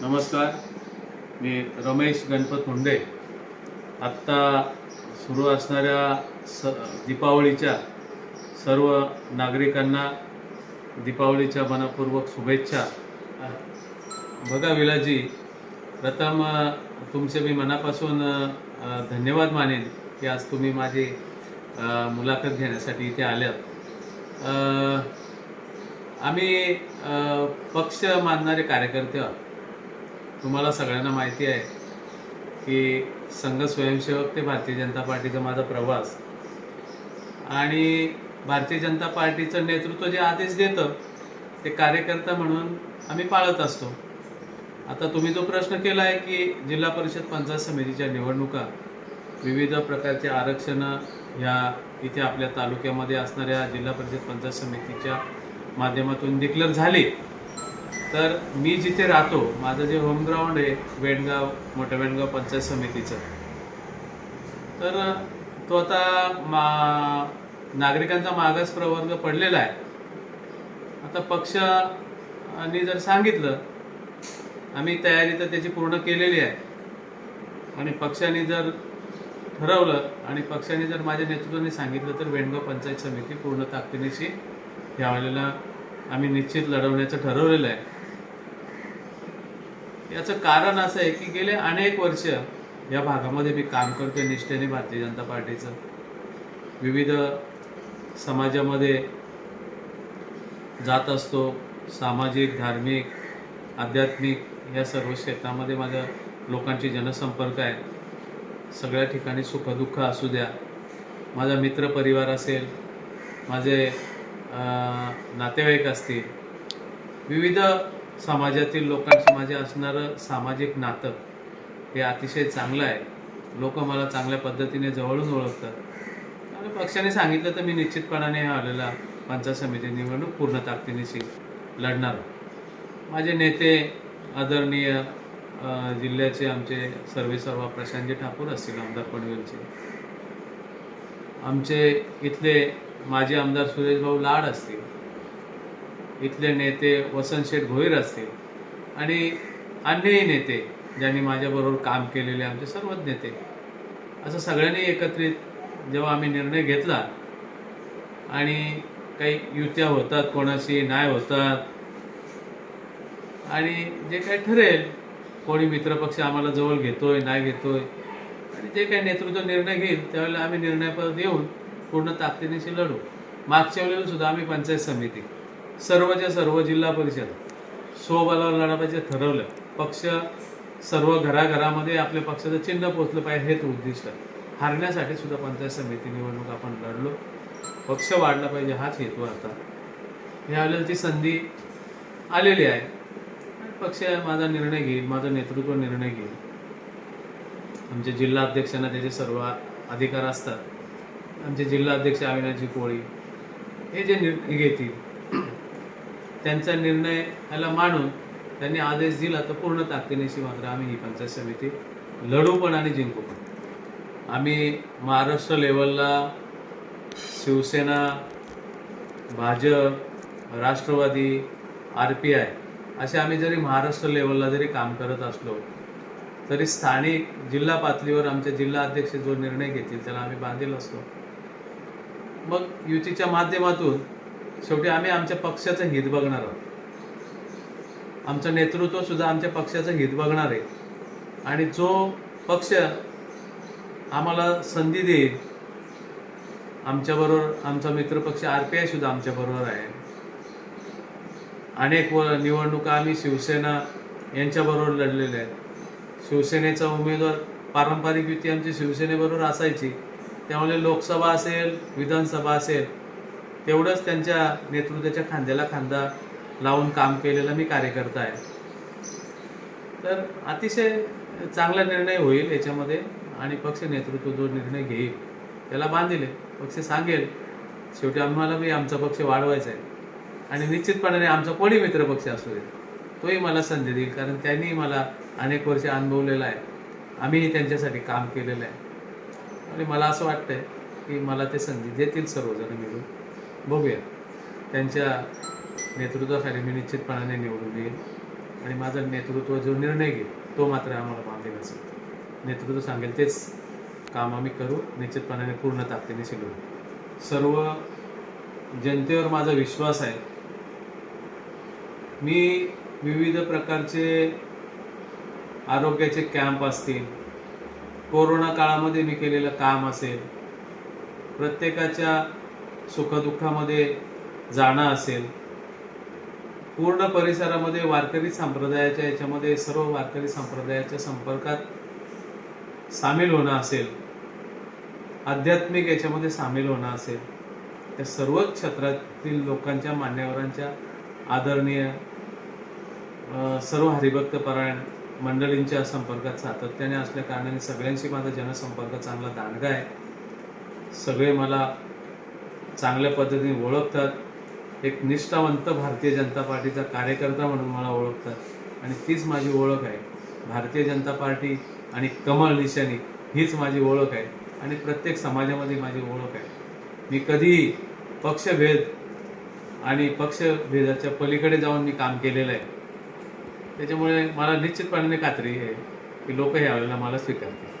नमस्कार. मी रमेश गणपत मुंडे आत्ता सुरू असणाऱ्या स दीपावलीच्या सर्व नागरिकांना दीपावलीच्या मनपूर्वक शुभेच्छा. बघा विलाजी प्रथम तुमचे मी मनापासून धन्यवाद मानेन की आज तुम्ही माझी मुलाखत घेण्यासाठी इथे आल्यात. आम्ही पक्ष मानणारे कार्यकर्ते आहोत. तुम्हाला सगळ्यांना माहिती आहे की संघ स्वयंसेवक ते भारतीय जनता पार्टीचा माझा प्रवास. आणि भारतीय जनता पार्टीचं नेतृत्व जे आदेश देतं ते कार्यकर्ता म्हणून आम्ही पाळत असतो. आता तुम्ही जो प्रश्न केला आहे की जिल्हा परिषद पंचायत समितीच्या निवडणुका विविध प्रकारचे आरक्षणं ह्या इथे आपल्या तालुक्यामध्ये असणाऱ्या जिल्हा परिषद पंचायत समितीच्या माध्यमातून डिक्लेअर झाले. तर मी जिथे राहतो माझं जे होमग्राऊंड आहे वेणगाव मोठ्या वेणगाव पंचायत समितीचं. तर तो आता मा नागरिकांचा मागास प्रवर्ग पडलेला आहे. आता पक्षाने जर सांगितलं आम्ही तयारी तर त्याची पूर्ण केलेली आहे. आणि पक्षाने जर ठरवलं आणि पक्षाने जर माझ्या नेतृत्वाने सांगितलं तर वेणगाव पंचायत समिती पूर्ण ताकदीनिशी यावेळेला आम्ही निश्चित लढवण्याचं ठरवलेलं आहे. याचं कारण असं आहे की गेले अनेक वर्ष या भागामध्ये मी काम करतोय निष्ठेने भारतीय जनता पार्टीचं. विविध समाजामध्ये जात असतो सामाजिक धार्मिक आध्यात्मिक या सर्व क्षेत्रामध्ये माझ्या लोकांची जनसंपर्क आहे. सगळ्या ठिकाणी सुखदुःख असू द्या. माझा मित्र परिवार असेल माझे नातेवाईक असतील विविध समाजातील लोकांशी माझे असणारं सामाजिक नातं हे अतिशय चांगलं आहे. लोक मला चांगल्या पद्धतीने जवळून ओळखतात. आणि पक्षाने सांगितलं तर मी निश्चितपणाने हा आलेला पंचायत समिती निवडणूक पूर्ण ताकदीनिशी लढणार माझे नेते आदरणीय जिल्ह्याचे आमचे सर्वेसर्वा प्रशांतजी ठाकूर असतील आमदार पनवेलचे. आमचे इथले माजी आमदार सुरेशभाऊ लाड असतील. इथले नेते वसंतशेठ भोईर असतील. आणि अन्यही नेते ज्यांनी माझ्याबरोबर काम केलेले आमचे सर्वच नेते. असं सगळ्यांनी एकत्रित जेव्हा आम्ही निर्णय घेतला आणि काही युत्या होतात कोणाशी नाही होतात आणि जे काही ठरेल कोणी मित्रपक्ष आम्हाला जवळ घेतोय नाही घेतोय आणि जे काही नेतृत्व निर्णय घेईल त्यावेळेला आम्ही निर्णयापर्यंत येऊन पूर्ण ताकदीनेशी लढू. मागच्या वेळेला सुद्धा आम्ही पंचायत समिती सर्वच्या सर्व जिल्हा परिषद स्वबलावर लढा पाहिजे ठरवलं. पक्ष सर्व घराघरामध्ये आपल्या पक्षाचं चिन्ह पोचलं पाहिजे हेच उद्दिष्ट. हारण्यासाठी सुद्धा पंचायत समिती निवडणूक आपण लढलो. पक्ष वाढला पाहिजे हाच हेतू आता. ह्यावेळेला ती संधी आलेली आहे. पक्ष माझा निर्णय घेईल माझा नेतृत्व निर्णय घेईल. आमचे जिल्हा अध्यक्षांना त्याचे सर्व अधिकार असतात. आमचे जिल्हा अध्यक्ष अविनाशजी कोळी हे जे निर्णय घेतील त्यांचा निर्णय ह्याला मानून त्यांनी आदेश दिला तर पूर्ण ताकदीनेशी मात्र आम्ही ही पंचायत समिती लढू पण आणि जिंकू पण. आम्ही महाराष्ट्र लेवलला Shiv Sena Bhajap Rashtrawadi R P I असे आम्ही जरी महाराष्ट्र लेवलला जरी काम करत असलो तरी स्थानिक जिल्हा पातळीवर आमचे जिल्हा अध्यक्ष जो निर्णय घेतील त्याला आम्ही बांधील असतो. मग युतीच्या माध्यमातून शेवटी आम्ही आमच्या पक्षाचं हित बघणार आहोत. आमचं नेतृत्व सुद्धा आमच्या पक्षाचं हित बघणार आहे. आणि जो पक्ष आम्हाला संधी देईल आमच्याबरोबर आमचा मित्रपक्ष आर पी आय सुद्धा आमच्याबरोबर आहे. अनेक व निवडणुका आम्ही शिवसेना यांच्याबरोबर लढलेल्या आहेत. शिवसेनेचा उमेदवार पारंपरिक युती आमची शिवसेनेबरोबर असायची. त्यामुळे लोकसभा असेल विधानसभा असेल तेवढंच त्यांच्या नेतृत्वाच्या खांद्याला खांदा लावून काम केलेला मी कार्यकर्ता आहे. तर अतिशय चांगला निर्णय होईल याच्यामध्ये आणि पक्ष नेतृत्व जो निर्णय घेईल त्याला बांधील पक्ष सांगेल शेवटी आम्हाला मी आमचा पक्ष वाढवायचा आहे. आणि निश्चितपणाने आमचा कोणी मित्र पक्ष असू दे तोही मला संधी देईल कारण त्यांनी मला अनेक वर्ष अनुभवलेला आहे. आम्हीही त्यांच्यासाठी काम केलेलं आहे. आणि मला असं वाटतंय की मला ते संधी देतील सर्वजण मिळून. बघूया. त्यांच्या नेतृत्वाखाली मी निश्चितपणाने निवडून येईल. आणि माझं नेतृत्व जो निर्णय घेईल तो मात्र आम्हाला बांधील नसेल. नेतृत्व सांगेल तेच काम आम्ही करू निश्चितपणाने पूर्ण ताकदीने शिकू. सर्व जनतेवर माझा विश्वास आहे. मी विविध प्रकारचे आरोग्याचे कॅम्प असतील कोरोना काळामध्ये मी केलेलं काम असेल प्रत्येकाच्या सुखदुःखामध्ये जाणं असेल पूर्ण परिसरामध्ये वारकरी संप्रदायाच्या याच्यामध्ये सर्व वारकरी संप्रदायाच्या संपर्कात सामील होणं असेल आध्यात्मिक याच्यामध्ये सामील होणं असेल त्या सर्वच क्षेत्रातील लोकांच्या मान्यवरांच्या आदरणीय सर्व हरिभक्त परायण मंडळींच्या संपर्कात सातत्याने असल्या कारणाने सगळ्यांशी माझा जनसंपर्क चांगला दांडगा आहे. सगळे मला चांगल्या पद्धतीने ओळखतात. एक निष्ठावंत भारतीय जनता पार्टीचा कार्यकर्ता म्हणून मला ओळखतात. आणि तीच माझी ओळख आहे. भारतीय जनता पार्टी आणि कमल निशाणी हीच माझी ओळख आहे. आणि प्रत्येक समाजामध्ये माझी ओळख आहे. मी कधीही पक्षभेद आणि पक्षभेदाच्या पलीकडे जाऊन मी काम केलेलं आहे. त्याच्यामुळे मला निश्चितपणाने खात्री आहे की लोक यावेळेला मला स्वीकारतील.